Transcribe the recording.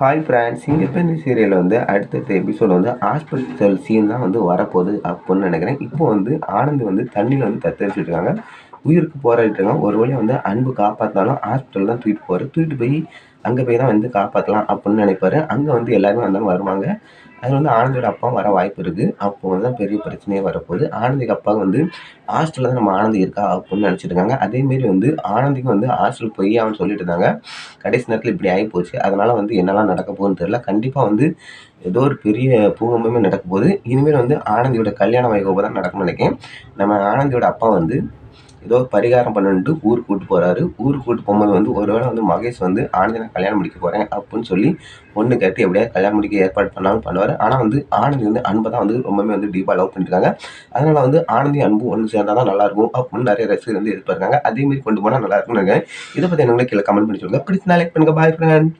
Hi friends சிங்கப்பெண்ணி serial வந்து அடுத்தடுத்த episode வந்து ஹாஸ்பிட்டல் சீன் தான் வந்து வரப்போகுது அப்படின்னு நினைக்கிறேன். இப்போ வந்து ஆனந்த் வந்து தண்ணியில் வந்து தத்தரிச்சுட்டு இருக்காங்க. உயிருக்கு போராடிட்டு இருக்காங்க ஒரு வழியாக வந்து அன்பு காப்பாற்றினாலும் ஹாஸ்பிட்டல் தான் தூக்கிட்டு போவார். தூக்கிட்டு போய் அங்கே போய் தான் வந்து காப்பாற்றலாம் அப்படின்னு நினைப்பாரு. அங்கே வந்து எல்லாருமே வந்தாலும் வருவாங்க. அதில் வந்து ஆனந்தோட அப்பா வர வாய்ப்பு இருக்குது அப்போ வந்து தான் பெரிய பிரச்சனையே வரப்போகுது. ஆனந்திக்கு அப்பா வந்து ஹாஸ்டலில் தான் நம்ம ஆனந்தி இருக்கா அப்படின்னு நினச்சிட்டு இருக்காங்க. அதேமாரி வந்து ஆனந்திக்கு வந்து ஹாஸ்டல் போய் அவன் சொல்லிட்டு இருந்தாங்க. கடைசி நேரத்தில் இப்படி ஆகி போச்சு. அதனால் வந்து என்னெல்லாம் நடக்க போகுதுன்னு தெரியல. கண்டிப்பாக வந்து ஏதோ ஒரு பெரிய பூகம்பமே நடக்க போகுது. இனிமேல் வந்து ஆனந்தியோட கல்யாண வைகோபம் தான் நடக்கும்னு நினைக்கிறேன். நம்ம ஆனந்தியோட அப்பா வந்து ஏதோ பரிகாரம் பண்ணணுன்ட்டு ஊருக்கு கூட்டு போகிறாரு ஊருக்கு கூட்டு போகும்போது வந்து ஒருவேளை வந்து மகேஷ் வந்து ஆனந்தி நான் கல்யாணம் முடிக்க போகிறேன் அப்படின்னு சொல்லி பொண்ணு கேட்டு எப்படியாவது கல்யாணம் முடிக்க ஏற்பாடு பண்ணாலும் பண்ணுவார். ஆனால் வந்து ஆனந்தி வந்து அன்பை தான் வந்து ரொம்பவே வந்து டீப்பாக லவ் பண்ணிருக்காங்க அதனால் வந்து ஆனந்தி அன்பு ஒன்று சேர்ந்தால் தான் நல்லாயிருக்கும் அப்படின்னு நிறைய ரசிகர் வந்து எதிர்பார்க்காங்க அதேமாரி கொண்டு போனால் நல்லாயிருக்கும் நினைக்கிறேன். இதை பற்றி என்ன கீழே கமெண்ட் பண்ணி சொல்லுங்கள் பிடிச்சி லைக் பண்ணுங்கள் பாய் ஃப்ரெண்ட்